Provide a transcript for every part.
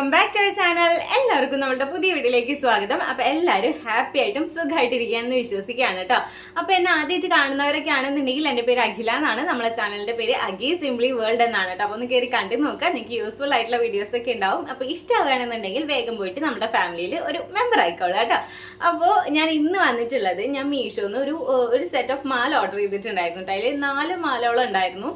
Welcome back to our channel. എല്ലാവർക്കും നമ്മുടെ പുതിയ വീഡിയോയിലേക്ക് സ്വാഗതം. അപ്പൊ എല്ലാവരും ഹാപ്പി ആയിട്ടും സുഖമായിട്ടിരിക്കുകയാണെന്ന് വിശ്വസിക്കുകയാണ് കേട്ടോ അപ്പൊ എന്നെ ആദ്യമായിട്ട് കാണുന്നവരൊക്കെ ആണെന്നുണ്ടെങ്കിൽ എന്റെ പേര് അഖില എന്നാണ്. നമ്മുടെ ചാനലിന്റെ പേര് അഗി സിംപ്ലി വേൾഡ് എന്നാണ് കേട്ടോ അപ്പോൾ ഒന്ന് കയറി കണ്ടു നോക്കുക നിങ്ങൾക്ക് യൂസ്ഫുൾ ആയിട്ടുള്ള വീഡിയോസ് ഒക്കെ ഉണ്ടാവും. അപ്പോൾ ഇഷ്ടമാവുകയാണെന്നുണ്ടെങ്കിൽ വേഗം പോയിട്ട് നമ്മുടെ ഫാമിലിയിൽ ഒരു മെമ്പർ ആയിക്കോളൂ കേട്ടോ അപ്പോൾ ഞാൻ ഇന്ന് വന്നിട്ടുള്ളത് ഞാൻ മീഷോന്ന് ഒരു ഒരു സെറ്റ് ഓഫ് മാല ഓർഡർ ചെയ്തിട്ടുണ്ടായിരുന്നു കേട്ടോ അതിൽ നാല് മാലയോളം ഉണ്ടായിരുന്നു.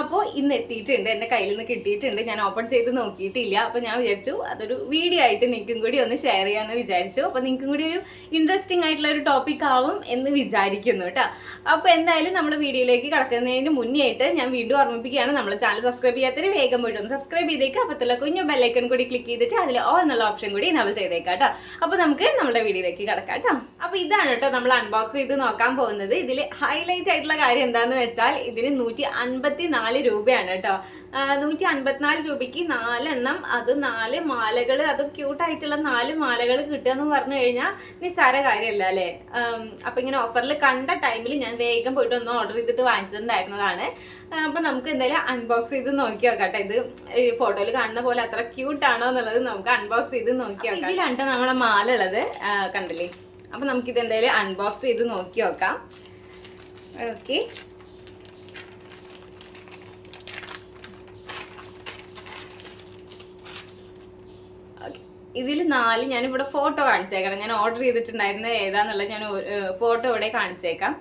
അപ്പോൾ ഇന്ന് എത്തിയിട്ടുണ്ട് എന്റെ കയ്യിൽ നിന്ന് കിട്ടിയിട്ടുണ്ട്. ഞാൻ ഓപ്പൺ ചെയ്ത് നോക്കിയിട്ടില്ല. അപ്പോൾ ഞാൻ വിചാരിച്ചു അതൊരു വീഡിയോ ആയിട്ട് നിൽക്കും കൂടി ഒന്ന് ഷെയർ ചെയ്യാമെന്ന് വിചാരിച്ചു. അപ്പോൾ നിങ്ങൾക്കും കൂടി ഒരു ഇൻട്രസ്റ്റിംഗ് ആയിട്ടുള്ള ഒരു ടോപ്പിക് ആവും എന്ന് വിചാരിക്കുന്നു കേട്ടോ അപ്പോൾ എന്തായാലും നമ്മുടെ വീഡിയോയിലേക്ക് കടക്കുന്നതിന് മുന്നേ ആയിട്ട് ഞാൻ വീണ്ടും ഓർമ്മിപ്പിക്കുകയാണ്. നമ്മുടെ ചാനൽ സബ്സ്ക്രൈബ് ചെയ്യാത്തവർ വേഗം പോയിട്ട് സബ്സ്ക്രൈബ് ചെയ്തേക്കുക അപ്പത്തുള്ള കുഞ്ഞു ബെല്ലൈക്കൺ കൂടി ക്ലിക്ക് ചെയ്തിട്ട് അതിൽ ഓൾ എന്നുള്ള ഓപ്ഷൻ കൂടി എനബിൾ ചെയ്തേക്കാം കേട്ടോ അപ്പോൾ നമുക്ക് നമ്മുടെ വീഡിയോയിലേക്ക് കിടക്കാം കേട്ടോ അപ്പോൾ ഇതാണ് കേട്ടോ നമ്മൾ അൺബോക്സ് ചെയ്ത് നോക്കാൻ പോകുന്നത്. ഇതിൽ ഹൈലൈറ്റ് ആയിട്ടുള്ള കാര്യം എന്താണെന്ന് വെച്ചാൽ ഇതിന് നൂറ്റി നാല് രൂപയാണ് കേട്ടോ. നൂറ്റി അൻപത്തിനാല് രൂപയ്ക്ക് നാലെണ്ണം. അത് നാല് മാലകൾ അത് ക്യൂട്ടായിട്ടുള്ള നാല് മാലകൾ കിട്ടുക എന്ന് പറഞ്ഞു കഴിഞ്ഞാൽ നിസ്സാര കാര്യമല്ല അല്ലേ? അപ്പം ഇങ്ങനെ ഓഫറിൽ കണ്ട ടൈമിൽ ഞാൻ വേഗം പോയിട്ട് ഒന്ന് ഓർഡർ ചെയ്തിട്ട് വാങ്ങിച്ചിട്ടുണ്ടായിരുന്നതാണ് അപ്പം നമുക്ക് എന്തായാലും അൺബോക്സ് ചെയ്ത് നോക്കി നോക്കട്ടെ ഇത് ഈ ഫോട്ടോയിൽ കാണുന്ന പോലെ അത്ര ക്യൂട്ടാണോ എന്നുള്ളത് നമുക്ക് അൺബോക്സ് ചെയ്ത് നോക്കി നോക്കാം. ഇതിലാണ് നമ്മളെ മാല ഉള്ളത്? കണ്ടില്ലേ? അപ്പം നമുക്കിത് എന്തായാലും അൺബോക്സ് ചെയ്ത് നോക്കി നോക്കാം. ഓക്കെ ഇതിൽ നാല് ഞാനിവിടെ ഫോട്ടോ കാണിച്ചേക്കണം. ഞാൻ ഓർഡർ ചെയ്തിട്ടുണ്ടായിരുന്നത് ഏതാന്നുള്ളത് ഞാൻ ഫോട്ടോ ഇവിടെ കാണിച്ചേക്കാം.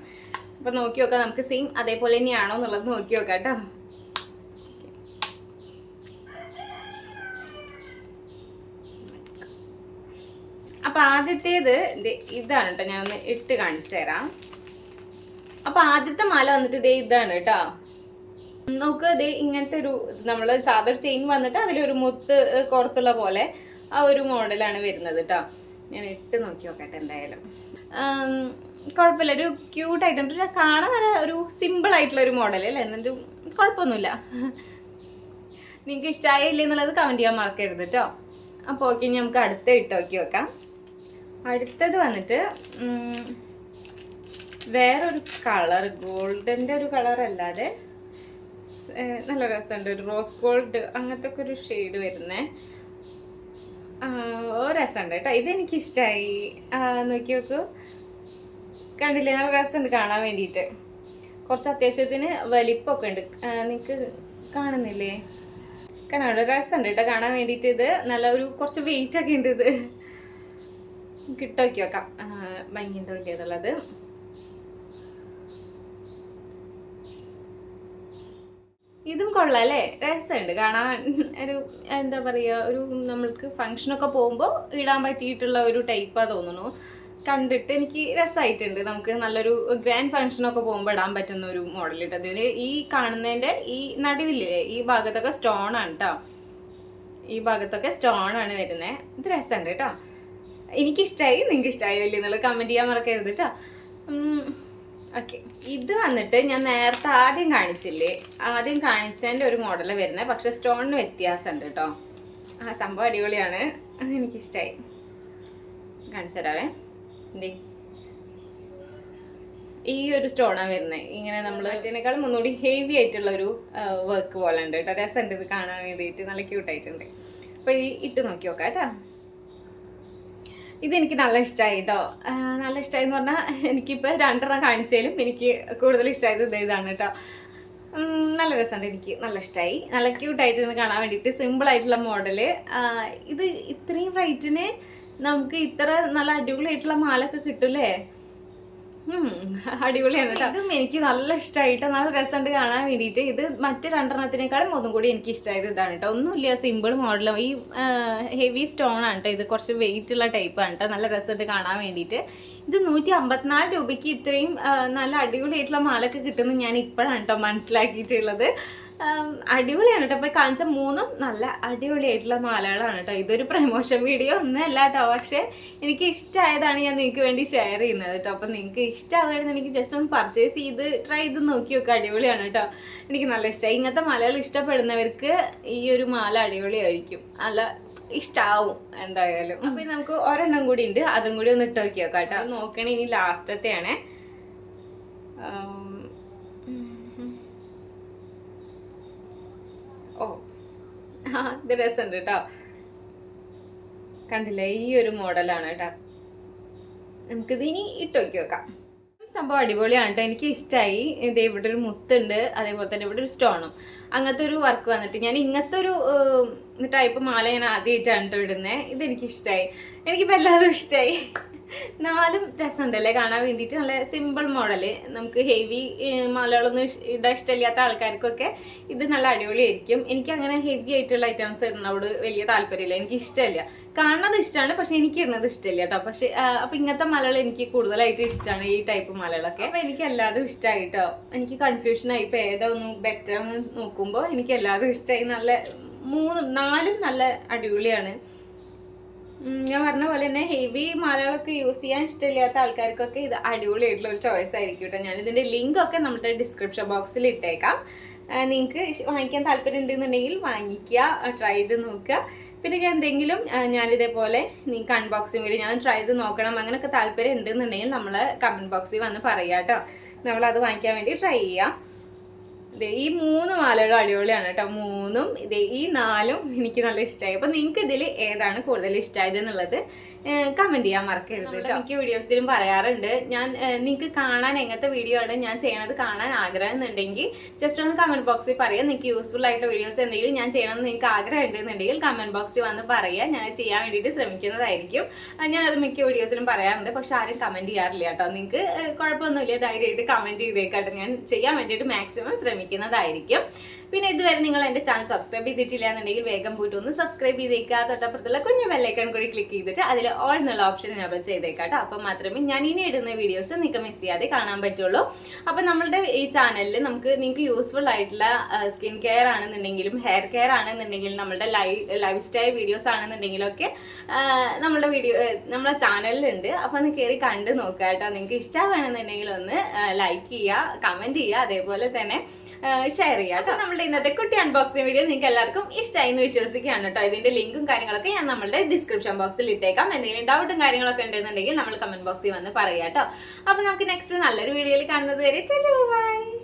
അപ്പൊ നോക്കി നോക്കാം നമുക്ക് സെയിം അതേപോലെ തന്നെയാണോ എന്നുള്ളത് നോക്കി നോക്കാം കേട്ടോ. അപ്പൊ ആദ്യത്തേത് ഇതാണ് കേട്ടോ ഞാനൊന്ന് ഇട്ട് കാണിച്ചു തരാം. അപ്പൊ ആദ്യത്തെ മാല വന്നിട്ട് ഇതേ ഇതാണ് കേട്ടോ. നോക്ക് ദേ ഇങ്ങനത്തെ ഒരു നമ്മൾ സാധാരണ ചെയിൻ വന്നിട്ട് അതിലൊരു മുത്ത് കോർത്തുള്ള പോലെ ആ ഒരു മോഡലാണ് വരുന്നത് കേട്ടോ ഞാൻ ഇട്ട് നോക്കി നോക്കട്ടെ എന്തായാലും. കുഴപ്പമില്ല. ഒരു ക്യൂട്ട് ആയിട്ടുണ്ട്. ഒരു കാണാൻ നല്ല ഒരു സിമ്പിൾ ആയിട്ടുള്ള ഒരു മോഡൽ അല്ലേ? എന്നിട്ട് കുഴപ്പമൊന്നുമില്ല. നിങ്ങൾക്ക് ഇഷ്ടമായില്ലേ എന്നുള്ളത് കമന്റ് ചെയ്യാൻ മറക്കരുത് കേട്ടോ അപ്പോൾ ഓക്കെ നമുക്ക് അടുത്ത ഇട്ട് നോക്കി വെക്കാം അടുത്തത് വന്നിട്ട് വേറൊരു കളർ ഗോൾഡന്റെ ഒരു കളർ അല്ലാതെ നല്ല രസമുണ്ട്. ഒരു റോസ് ഗോൾഡ് അങ്ങനത്തെ ഒക്കെ ഒരു ഷെയ്ഡ് വരുന്നേ. ആ, ഓ രസമുണ്ട് കേട്ടോ. ഇതെനിക്ക് ഇഷ്ടമായി നോക്കി നോക്കൂ. കണ്ടില്ലേ? നല്ല രസമുണ്ട് കാണാൻ വേണ്ടിയിട്ട്. കുറച്ച് അത്യാവശ്യത്തിന് വലിപ്പമൊക്കെ ഉണ്ട്. നിങ്ങൾക്ക് കാണുന്നില്ലേ? കാണാൻ രസമുണ്ട് കേട്ടോ കാണാൻ വേണ്ടിയിട്ട് ഇത്. നല്ല ഒരു കുറച്ച് വെയിറ്റ് ഒക്കെ ഉണ്ട് ഇത്. കിട്ടോക്കി നോക്കാം ഭംഗി എന്നുള്ളത് ഇതും കൊള്ളാം അല്ലേ? രസമുണ്ട്. കാണാൻ ഒരു എന്താ പറയുക ഒരു നമ്മൾക്ക് ഫങ്ഷനൊക്കെ പോകുമ്പോൾ ഇടാൻ പറ്റിയിട്ടുള്ള ഒരു ടൈപ്പാണ് തോന്നുന്നു. കണ്ടിട്ട് എനിക്ക് രസമായിട്ടുണ്ട് നമുക്ക് നല്ലൊരു ഗ്രാൻഡ് ഫങ്ഷനൊക്കെ പോകുമ്പോൾ ഇടാൻ പറ്റുന്ന ഒരു മോഡൽ കേട്ടോ ഈ കാണുന്നതിന്റെ ഈ നടുവില്ലേ ഈ ഭാഗത്തൊക്കെ സ്റ്റോൺ ആണ് കേട്ടോ ഈ ഭാഗത്തൊക്കെ സ്റ്റോൺ ആണ് വരുന്നത് ഇത് രസമുണ്ട് കേട്ടോ എനിക്കിഷ്ടമായി നിങ്ങൾക്ക് ഇഷ്ടമായി വലിയ എന്നുള്ളത് കമന്റ് ചെയ്യാൻ മറക്കരുത് കേട്ടോ ഓക്കെ. ഇത് വന്നിട്ട് ഞാൻ നേരത്തെ ആദ്യം കാണിച്ചില്ലേ? ആദ്യം കാണിച്ചതിന്റെ ഒരു മോഡലാണ് വരുന്നത് പക്ഷെ സ്റ്റോണിന് വ്യത്യാസമുണ്ട് കേട്ടോ. ആ സംഭവം അടിപൊളിയാണ്. എനിക്കിഷ്ടമായി കാണിച്ചു തരാവേ. എന്തേ ഈ ഒരു സ്റ്റോണാണ് വരുന്നത് ഇങ്ങനെ നമ്മൾ ഇതിനേക്കാളും ഒന്നുകൂടി ഹെവി ആയിട്ടുള്ള ഒരു വർക്ക് പോലെ ഉണ്ട് കേട്ടോ. രസമുണ്ട് ഇത് കാണാൻ വേണ്ടിയിട്ട്. നല്ല ക്യൂട്ടായിട്ടുണ്ട് അപ്പോൾ ഈ ഇട്ട് നോക്കി നോക്കാം കേട്ടോ. ഇതെനിക്ക് നല്ല ഇഷ്ടമായി കേട്ടോ നല്ല ഇഷ്ടമായി എന്ന് പറഞ്ഞാൽ എനിക്കിപ്പോൾ രണ്ടെണ്ണം കാണിച്ചാലും എനിക്ക് കൂടുതൽ ഇഷ്ടമായത് ഇത് ഇതാണ് കേട്ടോ നല്ല രസമുണ്ട് എനിക്ക്. നല്ല ഇഷ്ടമായി നല്ല ക്യൂട്ടായിട്ട് കാണാൻ വേണ്ടിയിട്ട് സിമ്പിൾ ആയിട്ടുള്ള മോഡൽ ഇത് ഇത്രയും റേറ്റിന് നമുക്ക് ഇത്ര നല്ല അടിപൊളിയായിട്ടുള്ള മാലൊക്കെ കിട്ടൂലേ അടിപൊളിയാണ് കേട്ടോ. എനിക്ക് നല്ല ഇഷ്ടമായിട്ട് നല്ല രസമുണ്ട് കാണാൻ വേണ്ടിയിട്ട്. ഇത് മറ്റ് രണ്ടെണ്ണത്തിനേക്കാളും ഒന്നും കൂടി എനിക്ക് ഇഷ്ടമായത് ഇതാണ് കേട്ടോ. ഒന്നുമില്ല സിമ്പിൾ മോഡലും ഈ ഹെവി സ്റ്റോൺ ആണ് കേട്ടോ. ഇത് കുറച്ച് വെയിറ്റ് ഉള്ള ടൈപ്പ് ആണ് കേട്ടോ. നല്ല രസമുണ്ട് കാണാൻ വേണ്ടിയിട്ട്. ഇത് നൂറ്റി അമ്പത്തിനാല് രൂപയ്ക്ക് ഇത്രയും നല്ല അടിപൊളിയായിട്ടുള്ള മാലൊക്കെ കിട്ടുമെന്ന് ഞാൻ ഇപ്പോഴാണ് കേട്ടോ മനസ്സിലാക്കിയിട്ടുള്ളത്. അടിപൊളിയാണ് കേട്ടോ അപ്പോൾ കാണിച്ച മൂന്നും നല്ല അടിപൊളിയായിട്ടുള്ള മാലകളാണ് കേട്ടോ ഇതൊരു പ്രമോഷൻ വീഡിയോ ഒന്നുമല്ല കേട്ടോ പക്ഷേ എനിക്ക് ഇഷ്ടമായതാണ് ഞാൻ നിങ്ങൾക്ക് വേണ്ടി ഷെയർ ചെയ്യുന്നത് കേട്ടോ അപ്പം നിങ്ങൾക്ക് ഇഷ്ടമാകുന്നത് എനിക്ക് ജസ്റ്റ് ഒന്ന് പർച്ചേസ് ചെയ്ത് ട്രൈ ചെയ്ത് നോക്കി നോക്കുക അടിപൊളിയാണ് കേട്ടോ എനിക്ക് നല്ല ഇഷ്ടമായി ഇങ്ങനത്തെ മാലകൾ ഇഷ്ടപ്പെടുന്നവർക്ക് ഈ ഒരു മാല അടിപൊളിയായിരിക്കും. നല്ല ഇഷ്ടാവും എന്തായാലും. അപ്പൊ നമുക്ക് ഒരെണ്ണം കൂടി ഉണ്ട്. അതും കൂടി ഒന്ന് ഇട്ട് നോക്കിയോ നോക്കാം കേട്ടോ നോക്കണേ ഇനി ലാസ്റ്റത്തെയാണ്. ഓ. ആ ഇത് രസമുണ്ട് കേട്ടോ. കണ്ടില്ലേ ഈ ഒരു മോഡലാണ് കേട്ടോ. നമുക്കിത് ഇനി ഇട്ട് നോക്കി നോക്കാം സംഭവം അടിപൊളിയാണ് കേട്ടോ. എനിക്ക് ഇഷ്ടമായി ഇത് ഇവിടെ ഒരു മുത്തുണ്ട് അതേപോലെ തന്നെ ഇവിടെ ഒരു സ്റ്റോണും. അങ്ങനത്തെ ഒരു വർക്ക് വന്നിട്ട് ഞാൻ ഇങ്ങനത്തെ ഒരു ടൈപ്പ് മാല ഞാൻ ആദ്യമായിട്ടാണ് കേട്ടോ ഇടുന്നത് ഇതെനിക്ക് ഇഷ്ടമായി എനിക്കിപ്പോൾ എല്ലാതും ഇഷ്ടമായി നാലും രസമുണ്ടല്ലേ കാണാൻ വേണ്ടിയിട്ട്? നല്ല സിമ്പിൾ മോഡൽ നമുക്ക് ഹെവി മാലകളൊന്നും ഇടാൻ ഇഷ്ടമില്ലാത്ത ആൾക്കാർക്കൊക്കെ ഇത് നല്ല അടിപൊളിയായിരിക്കും. എനിക്ക് അങ്ങനെ ഹെവി ആയിട്ടുള്ള ഐറ്റംസ് ഇടുന്നതോട് വലിയ താല്പര്യമില്ല. എനിക്ക് ഇഷ്ടമില്ല കാണുന്നത് ഇഷ്ടമാണ് പക്ഷെ എനിക്ക് ഇടുന്നത് ഇഷ്ടമില്ല കേട്ടോ. പക്ഷെ അപ്പം ഇങ്ങനത്തെ മലകൾ എനിക്ക് കൂടുതലായിട്ട് ഇഷ്ടമാണ് ഈ ടൈപ്പ് മലകളൊക്കെ അപ്പം എനിക്ക് എല്ലാതും ഇഷ്ടമായി കേട്ടോ. എനിക്ക് കൺഫ്യൂഷനായി ഇപ്പോൾ ഏതൊന്നും ഏതാ ഒന്ന് ബെറ്റർ എന്ന് നോക്കുമ്പോൾ എനിക്ക് എല്ലാതും ഇഷ്ടമായി നല്ല മൂന്നും നാലും നല്ല അടിപൊളിയാണ്. ഞാൻ പറഞ്ഞ പോലെ തന്നെ ഹെവി മാലകളൊക്കെ യൂസ് ചെയ്യാൻ ഇഷ്ടമില്ലാത്ത ആൾക്കാർക്കൊക്കെ ഇത് അടിപൊളിയായിട്ടുള്ള ഒരു ചോയ്സ് ആയിരിക്കും കേട്ടോ ഞാൻ ഇതിന്റെ ലിങ്ക് ഒക്കെ നമ്മുടെ ഡിസ്ക്രിപ്ഷൻ ബോക്സിൽ ഇട്ടേക്കാം. നിങ്ങൾക്ക് വാങ്ങിക്കാൻ താല്പര്യം ഉണ്ടെന്നുണ്ടെങ്കിൽ വാങ്ങിക്കുക ട്രൈ ചെയ്ത് നോക്കുക. പിന്നെ എന്തെങ്കിലും ഞാനിതേപോലെ നിങ്ങൾക്ക് അൺബോക്സിങ് വീഡിയോ ഞാൻ ട്രൈ ചെയ്ത് നോക്കണം അങ്ങനെയൊക്കെ താല്പര്യം ഉണ്ടെന്നുണ്ടെങ്കിൽ നമ്മൾ കമന്റ് ബോക്സിൽ വന്ന് പറയാം കേട്ടോ നമ്മളത് വാങ്ങിക്കാൻ വേണ്ടി ട്രൈ ചെയ്യാം. ഈ മൂന്ന് മാലകളും അടിപൊളിയാണ് കേട്ടോ. മൂന്നും ഇതേ ഈ നാലും എനിക്ക് നല്ല ഇഷ്ടമായി അപ്പൊ നിങ്ങൾക്ക് ഇതിൽ ഏതാണ് കൂടുതൽ ഇഷ്ടമായത് എന്നുള്ളത് കമന്റ് ചെയ്യാൻ മറക്കരുത് കേട്ടോ. മിക്ക വീഡിയോസിലും പറയാറുണ്ട്. ഞാൻ നിങ്ങൾക്ക് കാണാൻ എങ്ങനത്തെ വീഡിയോ ആണ് ഞാൻ ചെയ്യണത് കാണാൻ ആഗ്രഹം എന്നുണ്ടെങ്കിൽ ജസ്റ്റ് ഒന്ന് കമന്റ് ബോക്സിൽ പറയാം. നിങ്ങൾക്ക് യൂസ്ഫുൾ ആയിട്ടുള്ള വീഡിയോസ് എന്തെങ്കിലും ഞാൻ ചെയ്യണമെന്ന് നിങ്ങൾക്ക് ആഗ്രഹം ഉണ്ടെന്നുണ്ടെങ്കിൽ കമന്റ് ബോക്സിൽ വന്ന് പറയാം. ഞാൻ ചെയ്യാൻ വേണ്ടിയിട്ട് ശ്രമിക്കുന്നതായിരിക്കും. ഞാൻ ഞാനത് മിക്ക വീഡിയോസിലും പറയാറുണ്ട്. പക്ഷെ ആരും കമന്റ് ചെയ്യാറില്ല കേട്ടോ. നിങ്ങൾക്ക് കുഴപ്പമൊന്നുമില്ല. ധൈര്യമായിട്ട് കമന്റ് ചെയ്തേക്കാട്ടോ. ഞാൻ ചെയ്യാൻ വേണ്ടിയിട്ട് മാക്സിമം ശ്രമിക്കുന്നതായിരിക്കും. പിന്നെ ഇതുവരെ നിങ്ങൾ എന്റെ ചാനൽ സബ്സ്ക്രൈബ് ചെയ്തിട്ടില്ല എന്നുണ്ടെങ്കിൽ വേഗം പോയിട്ട് ഒന്ന് സബ്സ്ക്രൈബ് ചെയ്തേക്കുക തൊട്ടപ്പുറത്തുള്ള കുഞ്ഞു ബെല്ലൈക്കൺ കൂടി ക്ലിക്ക് ചെയ്തിട്ട് അതിൽ ഓൾ എന്നുള്ള ഓപ്ഷൻ എനേബിൾ ചെയ്തേക്കാട്ടോ അപ്പം മാത്രമേ ഞാൻ ഇനി ഇടുന്ന വീഡിയോസ് നിങ്ങൾക്ക് മിസ് ചെയ്യാതെ കാണാൻ പറ്റുള്ളൂ. അപ്പം നമ്മളുടെ ഈ ചാനലിൽ നമുക്ക് നിങ്ങൾക്ക് യൂസ്ഫുൾ ആയിട്ടുള്ള സ്കിൻ കെയർ ആണെന്നുണ്ടെങ്കിലും ഹെയർ കെയർ ആണെന്നുണ്ടെങ്കിലും നമ്മുടെ ലൈഫ് സ്റ്റൈൽ വീഡിയോസ് ആണെന്നുണ്ടെങ്കിലും ഒക്കെ നമ്മുടെ വീഡിയോ നമ്മുടെ ചാനലിലുണ്ട് അപ്പം ഒന്ന് കയറി കണ്ട് നോക്കുക കേട്ടോ. നിങ്ങൾക്ക് ഇഷ്ടമാണെന്നുണ്ടെങ്കിൽ ഒന്ന് ലൈക്ക് ചെയ്യുക കമന്റ് ചെയ്യുക. അതേപോലെ തന്നെ ഷെയർ ചെയ്യാം കേട്ടോ നമ്മുടെ ഇന്നത്തെ കുട്ടി അൺബോക്സിംഗ് വീഡിയോ നിങ്ങൾക്ക് എല്ലാവർക്കും ഇഷ്ടമായി എന്ന് വിശ്വസിക്കുകയാണ് കേട്ടോ ഇതിന്റെ ലിങ്കും കാര്യങ്ങളൊക്കെ ഞാൻ നമ്മുടെ ഡിസ്ക്രിപ്ഷൻ ബോക്സിൽ ഇട്ടേക്കാം. എന്തെങ്കിലും ഡൗട്ടും കാര്യങ്ങളൊക്കെ ഉണ്ടെന്നുണ്ടെങ്കിൽ നമ്മൾ കമന്റ് ബോക്സിൽ വന്ന് പറയാം കേട്ടോ അപ്പൊ നമുക്ക് നെക്സ്റ്റ് നല്ലൊരു വീഡിയോയിൽ കാണുന്നത് വരെ ബൈ.